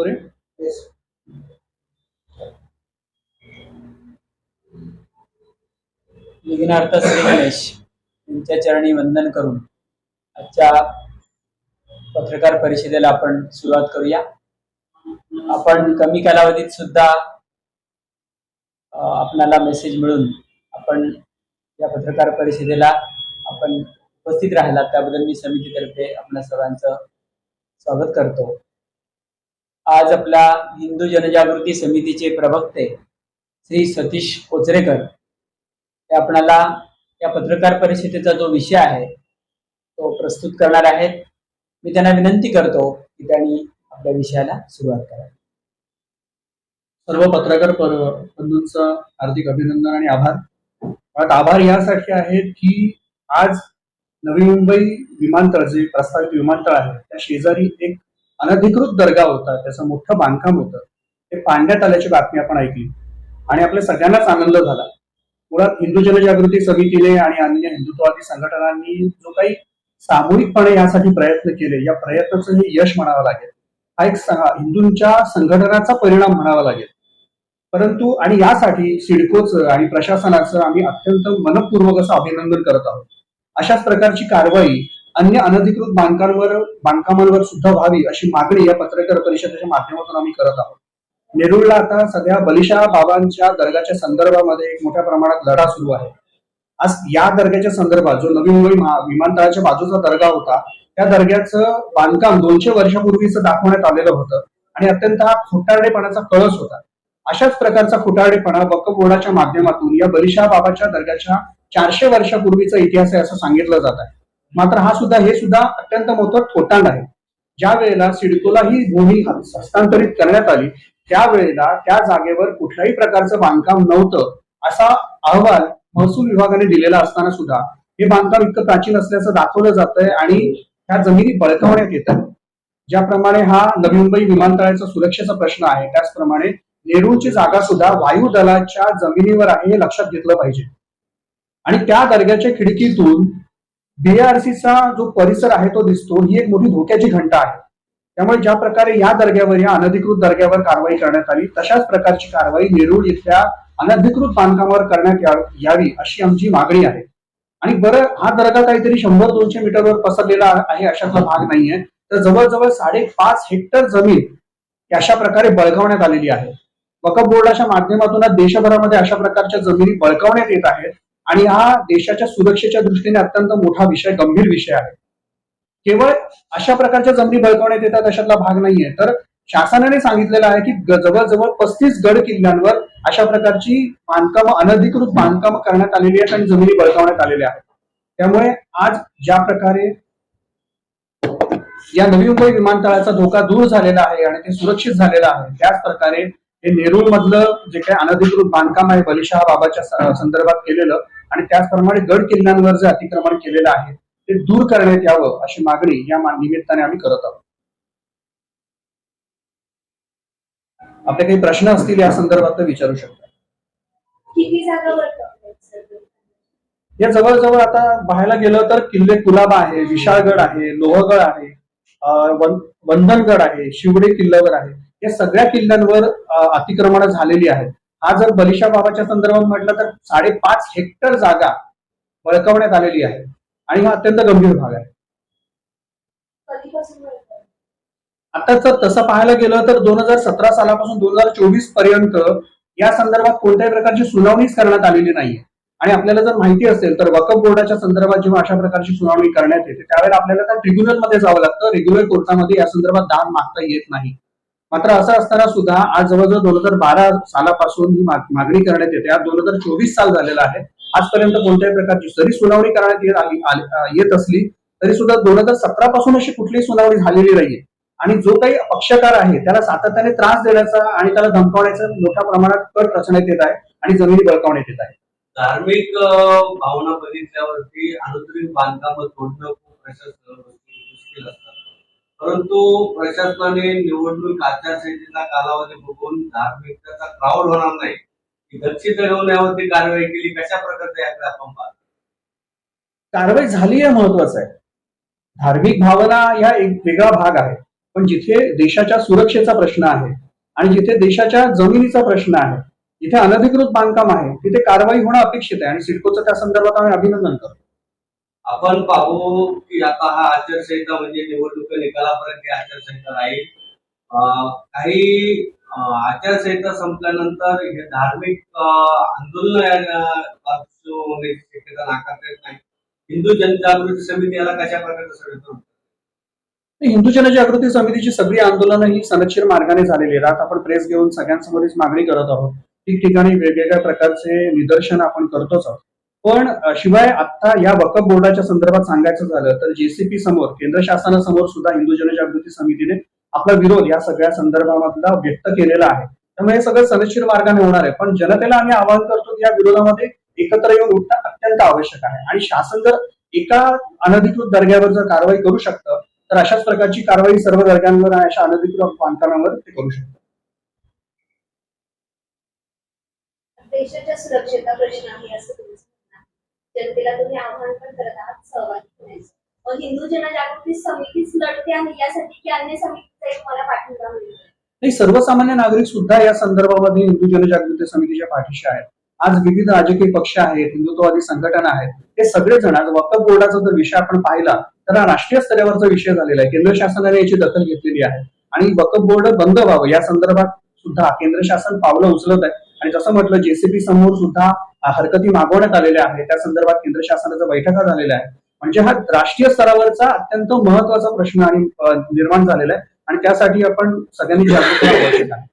करूया विघ्नार्थ श्री गणेश यांच्या चरणी वंदन करून आजच्या पत्रकार परिषदेला आपण सुरुवात करूया. आपण कमी कालावधीत सुद्धा आपणाला मेसेज मिळून आपण या पत्रकार परिषदेला आपण उपस्थित राहिलात. त्याबद्दल मी समितीतर्फे आपल्या सर्वांचं स्वागत करतो. आज आपल्या हिंदू जनजागृती समितीचे प्रवक्ते श्री सतीश कोचरेकर ते आपणाला या पत्रकार परिषदेचा जो विषय आहे तो प्रस्तुत करणार आहेत. मी त्यांना विनंती करतो की त्यांनी आपल्या विषयाला सुरुवात करावी सर्व पत्रकार पर- बंधूंचं हार्दिक अभिनंदन आणि आभार. आभार यासाठी आहेत की आज नवी मुंबई विमानतळ जे प्रस्तावित विमानतळ आहे त्या शेजारी एक अनधिकृत दर्गा होता त्याचं मोठं बांधकाम होतं. ते पाडण्यात आल्याची बातमी आपण ऐकली. आणि आपल्या सगळ्यांनाच आनंद झाला. मुळात हिंदू जनजागृती समितीने आणि अन्य हिंदुत्ववादी संघटनांनी जो काही सामूहिकपणे यासाठी प्रयत्न केले या प्रयत्नाचं हे यश म्हणावं लागेल. हा एक हिंदूंच्या संघटनाचा परिणाम म्हणावा लागेल. परंतु आणि यासाठी सिडकोचं आणि प्रशासनाचं आम्ही अत्यंत मनपूर्वक असं अभिनंदन करत आहोत. अशाच प्रकारची कारवाई अन्य अनधिकृत बांधकामांवर बांधकामांवर सुद्धा व्हावी अशी मागणी या पत्रकार परिषदेच्या माध्यमातून आम्ही करत आहोत. नेरूळला आता सध्या बलिशा बाबांच्या दर्गाच्या संदर्भामध्ये एक मोठ्या प्रमाणात लढा सुरू आहे. आज या दर्ग्याच्या संदर्भात जो नवी मुंबई विमानतळाच्या बाजूचा दर्गा होता त्या दर्ग्याचं बांधकाम दोनशे वर्षापूर्वीच दाखवण्यात आलेलं होतं आणि अत्यंत हा खोटारडेपणाचा कळस होता. अशाच प्रकारचा खोटारडेपणा वक्फ बोर्डाच्या माध्यमातून या बलिशा बाबाच्या दर्ग्याच्या चारशे वर्षापूर्वीचा इतिहास आहे असं सांगितलं जात आहे. मात्र हा सुद्धा हे सुद्धा अत्यंत मोठं थोटांड आहे. ज्या वेळेला सिडकोला ही भूमी हस्तांतरित करण्यात आली त्यावेळेला त्या जागेवर कुठल्याही प्रकारचं बांधकाम नव्हतं असा अहवाल महसूल विभागाने दिलेला असताना सुद्धा हे बांधकाम इतकं प्राचीन असल्याचं दाखवलं जात आहे आणि ह्या जमिनी बळकावण्यात येत आहेत. ज्याप्रमाणे हा नवी मुंबई विमानतळाचा सुरक्षेचा प्रश्न आहे त्याचप्रमाणे नेरूळची जागा सुद्धा वायू दलाच्या जमिनीवर आहे हे लक्षात घेतलं पाहिजे. आणि त्या दर्ग्याच्या खिडकीतून बीआरसीचा जो परिसर आहे तो दिसतो ही एक मोठी धोक्याची घंटा आहे. त्यामुळे ज्या प्रकारे या दर्ग्यावर या अनधिकृत दर्ग्यावर कारवाई करण्यात आली तशाच प्रकारची कारवाई नेरूळ इथल्या अनधिकृत बांधकामावर करण्यात यावी अशी आमची मागणी आहे. आणि बरं हा दर्गा काहीतरी शंभर दोनशे मीटरवर पसरलेला आहे अशातला भाग नाहीये. तर जवळजवळ साडेपाच हेक्टर जमीन अशा प्रकारे बळकावण्यात आलेली आहे. वकफ बोर्डाच्या माध्यमातून देशभरामध्ये अशा प्रकारच्या जमिनी बळकावण्यात येत आहेत. आणि हा देशाच्या सुरक्षेच्या दृष्टीने अत्यंत मोठा विषय गंभीर विषय आहे. केवळ अशा प्रकारच्या जमिनी बळकावण्यात येतात अशातला भाग नाहीये. तर शासनाने सांगितलेलं आहे की जवळजवळ पस्तीस गड किल्ल्यांवर अशा प्रकारची बांधकाम अनधिकृत बांधकाम करण्यात आलेली आहेत आणि जमिनी बळकावण्यात आलेल्या आहेत. त्यामुळे आज ज्या प्रकारे या नवी मुंबई विमानतळाचा धोका दूर झालेला आहे आणि ते सुरक्षित झालेलं आहे त्याच प्रकारे हे नेरूळ मधलं जे काही अनधिकृत बांधकाम आहे बलिशहा बाबाच्या संदर्भात केलेलं आणि त्याचप्रमाणे गड किल्ल्यांवर जे अतिक्रमण केलेलं आहे ते दूर करण्यात यावं अशी मागणी या निमित्ताने आम्ही करत आहोत. आपले काही प्रश्न असतील या संदर्भात तर विचारू शकता. या जवळजवळ आता पाहायला गेलं तर किल्ले कुलाबा आहे विशाळगड आहे लोहगड आहे वंधनगड आहे शिवडे किल्ल्यावर आहे. या सगळ्या किल्ल्यांवर अतिक्रमण झालेली आहेत. हा जर बलिशा बाबाच्या संदर्भात म्हटलं तर साडेपाच हेक्टर जागा बळकावण्यात आलेली आहे आणि हा अत्यंत गंभीर भाग आहे. कधीपासून वर्तवतात आता जर तसं पाहायला गेलं तर दोन हजार सतरा सालापासून दोन हजार चोवीसपर्यंत या संदर्भात कोणत्याही प्रकारची सुनावणीच करण्यात आलेली नाहीये. आणि आपल्याला जर माहिती असेल तर वकफ बोर्डाच्या संदर्भात जेव्हा अशा प्रकारची सुनावणी करण्यात येते त्यावेळेला आपल्याला त्या ट्रिब्युनलमध्ये जावं लागतं. रेग्युलर कोर्टामध्ये या संदर्भात दाद मागता येत नाही. मात्र असं असताना सुद्धा आज जवळजवळ दोन हजार बारा सालापासून ही मागणी करण्यात येते. आज दोन हजार चोवीस साल झालेला आहे. आजपर्यंत कोणत्याही प्रकारची जरी सुनावणी करण्यात येत आली येत असली तरी सुद्धा दोन हजार सतरा पासून अशी कुठलीही सुनावणी झालेली नाहीये. आणि जो काही पक्षकार आहे त्याला सातत्याने त्रास देण्याचा आणि त्याला धमकावण्याचा मोठ्या प्रमाणात कट रचण्यात येत आहे आणि जमिनी बळकावण्यात येत आहे. धार्मिक भावना बघितल्यावरती अनुत्रित बांधकाम तोडणं खूप परंतु प्रशासनाने निवडणूक आचारसंहितेचा कालावधी बघून धार्मिकतेचा क्राऊड होणार नाही. ही दक्षता घेऊन कारवाई केली कशा प्रकारचे याकडे आपण पाहतो? कारवाई झाली हे महत्वाचं आहे. धार्मिक भावना ह्या एक वेगळा भाग आहे. पण जिथे देशाच्या सुरक्षेचा प्रश्न आहे आणि जिथे देशाच्या जमिनीचा प्रश्न आहे जिथे अनधिकृत बांधकाम आहे तिथे कारवाई होणं अपेक्षित आहे. आणि सिडकोचं त्या संदर्भात आम्ही अभिनंदन करतो. आपण पाहू की आता हा आचारसंहिता म्हणजे निवडणूक निकालापर्यंत आचारसंहिता राहील काही आचारसंहिता संपल्यानंतर हे धार्मिक आंदोलन होण्याची शक्यता नाकारता येत नाही. हिंदू जनजागृती समिती याला कशा प्रकारचं सगळं हिंदू जनजागृती समितीची सगळी आंदोलनं ही सनक्षीर मार्गाने झालेली आहेत. आपण प्रेस घेऊन सगळ्यांसमोरच मागणी करत आहोत. ठिकठिकाणी वेगवेगळ्या प्रकारचे निदर्शन आपण करतोच आहोत. पण शिवाय आता या वकफ बोर्डाच्या संदर्भात सांगायचं झालं तर जेसीपी समोर केंद्र शासनासमोर सुद्धा हिंदू जनजागृती समितीने आपला विरोध या सगळ्या संदर्भामधला व्यक्त केलेला आहे. त्यामुळे हे सगळं सनदशीर मार्गाने होणार आहे. पण जनतेला आम्ही आवाहन करतो की या विरोधामध्ये एकत्र येऊन उठणं अत्यंत आवश्यक आहे. आणि शासन जर एका अनधिकृत दर्ग्यावर जर कारवाई करू शकतं तर अशाच प्रकारची कारवाई सर्व दर्ग्यांवर आणि अशा अनधिकृत बांधकामांवर ते करू शकतं. देशाच्या सुरक्षेचा प्रश्न आहे असं जनतेला तुम्ही आव्हान पण करत आहात सहभागी होण्याचं मग हिंदू जनजागृती समितीच लढते आहे यासाठी की अन्य समितीचा एक मला पाठिंबा मिळेल? नाही सर्वसामान्य नागरिक सुद्धा या संदर्भामध्ये हिंदू जनजागृती समितीच्या पाठीशी आहेत. आज विविध राजकीय पक्ष आहेत हिंदुत्ववादी संघटना आहेत हे सगळेजण आज वक्फ बोर्डाचा जर विषय आपण पाहिला तर हा राष्ट्रीय स्तरावरचा विषय झालेला आहे. केंद्र शासनाने याची दखल घेतलेली आहे. आणि वक्फ बोर्ड बंद व्हावं या संदर्भात सुद्धा केंद्र शासन पावलं उचलत आहे. आणि जसं म्हटलं जेसीबी समोर सुद्धा हरकती मागवण्यात आलेल्या आहेत त्या संदर्भात केंद्र शासनाच्या बैठका झालेल्या आहेत म्हणजे हा राष्ट्रीय स्तरावरचा अत्यंत महत्त्वाचा प्रश्न आणि निर्माण झालेला आहे. आणि त्यासाठी आपण सगळ्यांनी जागृत आवश्यक आहे